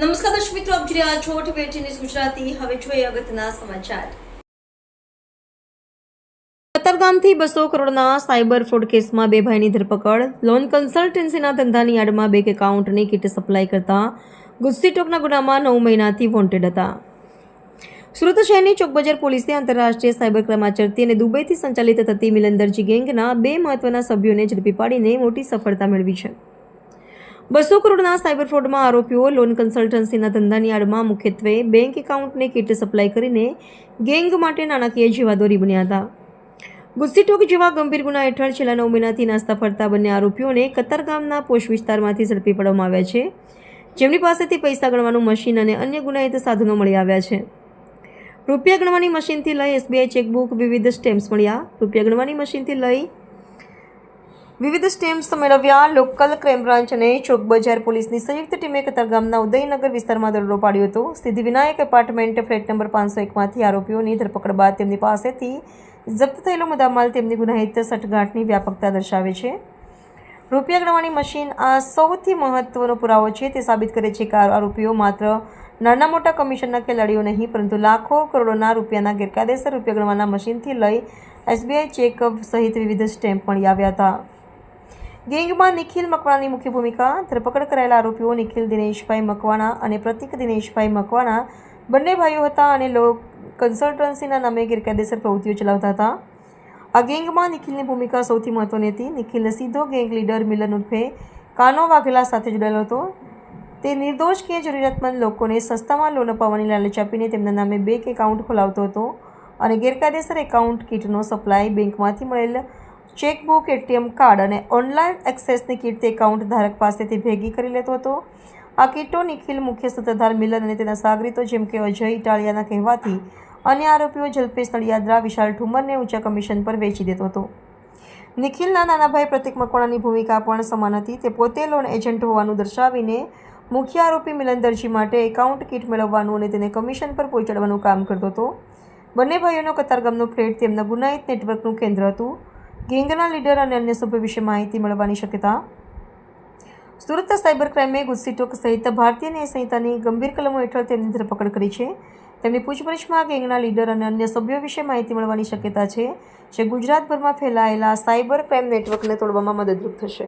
નમસ્કાર દર્શક મિત્રો, આપ જોઈ રહ્યા છો ટીવી ન્યૂઝ ગુજરાતી. હવે જોઈએ અગત્યના સમાચાર. કતારગામથી બસો કરોડના સાયબર ફ્રોડ કેસમાં બે ભાઈની ધરપકડ. લોન કન્સલ્ટન્સીના ધંધાની આડમાં બેંક એકાઉન્ટની કીટ સપ્લાય કરતા ગુસ્સીટોકના ગુનામાં નવ મહિનાથી વોન્ટેડ હતા. સુરત શહેરની ચોકબજાર પોલીસે આંતરરાષ્ટ્રીય સાયબર ક્રાઇમ આચરતી અને દુબઈથી સંચાલિત થતી મિલંદરજી ગેંગના બે મહત્વના સભ્યોને ઝડપી પાડીને મોટી સફળતા મેળવી છે. બસો કરોડના સાયબર ફ્રોડમાં આરોપીઓ, લોન કન્સલ્ટન્સીના ધંધાની આડમાં મુખ્યત્વે બેંક એકાઉન્ટને કીટ સપ્લાય કરીને ગેંગ માટે નાણાકીય જીવાદોરી બન્યા હતા. ગુસ્સીટોક જેવા ગંભીર ગુના હેઠળ છેલ્લા નવ મહિનાથી નાસ્તા ફરતા બંને આરોપીઓને કતારગામના પોષ વિસ્તારમાંથી ઝડપી પાડવામાં આવ્યા છે. જેમની પાસેથી પૈસા ગણવાનું મશીન અને અન્ય ગુનાહિત સાધનો મળી આવ્યા છે. રૂપિયા ગણવાની મશીનથી લઈ એસબીઆઈ ચેકબુક વિવિધ સ્ટેમ્પ્સ મળ્યા. રૂપિયા ગણવાની મશીનથી લઈ વિવિધ સ્ટેમ્પ્સ મેળવ્યા. લોકલ ક્રાઇમ બ્રાન્ચ અને ચોક બજાર પોલીસની સંયુક્ત ટીમે કતારગામના ઉદયનગર વિસ્તારમાં દરોડો પાડ્યો હતો. Siddhi Vinayak apartment flat number પાંચસો એકમાંથી આરોપીઓની ધરપકડ બાદ તેમની પાસેથી જપ્ત થયેલો મુદ્દામાલ તેમની ગુનાહિત સટગાંઠની વ્યાપકતા દર્શાવે છે. રૂપિયા ગણવાની મશીન આ સૌથી મહત્વનો પુરાવો છે તે સાબિત કરે છે કે આરોપીઓ માત્ર નાના મોટા કમિશનના ખેલાડીઓ નહીં, પરંતુ લાખો કરોડોના રૂપિયાના ગેરકાયદેસર રૂપિયા ગણવાના મશીનથી લઈ એસબીઆઈ ચેક સહિત વિવિધ સ્ટેમ્પ મળી આવ્યા હતા. ગેંગમાં નિખિલ મકવાણાની મુખ્ય ભૂમિકા, ધરપકડ કરાયેલા આરોપીઓ નિખિલ દિનેશભાઈ મકવાણા અને પ્રતિક દિનેશભાઈ મકવાણા બંને ભાઈઓ હતા અને લોક કન્સલ્ટન્સીના નામે ગેરકાયદેસર પ્રવૃત્તિઓ ચલાવતા હતા. આ ગેંગમાં નિખિલની ભૂમિકા સૌથી મહત્વની હતી. નિખિલ સીધો ગેંગ લીડર મિલન ઉર્ફે કાનો વાઘેલા સાથે જોડાયેલો હતો. તે નિર્દોષ કે જરૂરિયાતમંદ લોકોને સસ્તામાં લોન અપાવવાની લાલચ આપીને તેમના નામે બેંક એકાઉન્ટ ખોલાવતો હતો અને ગેરકાયદેસર એકાઉન્ટ કીટનો સપ્લાય બેંકમાંથી મળેલ ચેકબુક, એટીએમ કાર્ડ અને ઓનલાઈન એક્સેસની કીટ તે એકાઉન્ટ ધારક પાસેથી ભેગી કરી લેતો હતો. આ કીટો નિખિલ મુખ્ય સત્તાધાર મિલન અને તેના સાગરીતો જેમ કે અજય ઇટાલિયાના કહેવાથી અન્ય આરોપીઓ જલ્પેશ નડિયાદરા, વિશાલ ઠુમરને ઊંચા કમિશન પર વેચી દેતો હતો. નિખિલના નાના ભાઈ પ્રતિક મકવાણાની ભૂમિકા પણ સમાન હતી. તે પોતે લોન એજન્ટ હોવાનું દર્શાવીને મુખ્ય આરોપી મિલન દરજી માટે એકાઉન્ટ કીટ મેળવવાનું અને તેને કમિશન પર પહોંચાડવાનું કામ કરતો હતો. બંને ભાઈઓનો કતારગામનો ફ્લેટ તેમના ગુનાહિત નેટવર્કનું કેન્દ્ર હતું. ગેંગના લીડર અને અન્ય સભ્યો વિશે માહિતી મળવાની શક્યતા સુરત સાયબર ક્રાઇમે ગુસ્સીટોક સહિત ભારતીય ન્યાય સંહિતાની ગંભીર કલમો હેઠળ તેમની ધરપકડ કરી છે તેમની પૂછપરછમાં ગેંગના લીડર અને અન્ય સભ્યો વિશે માહિતી મળવાની શક્યતા છે જે ગુજરાતભરમાં ફેલાયેલા સાયબર ક્રાઇમ નેટવર્કને તોડવામાં મદદરૂપ થશે.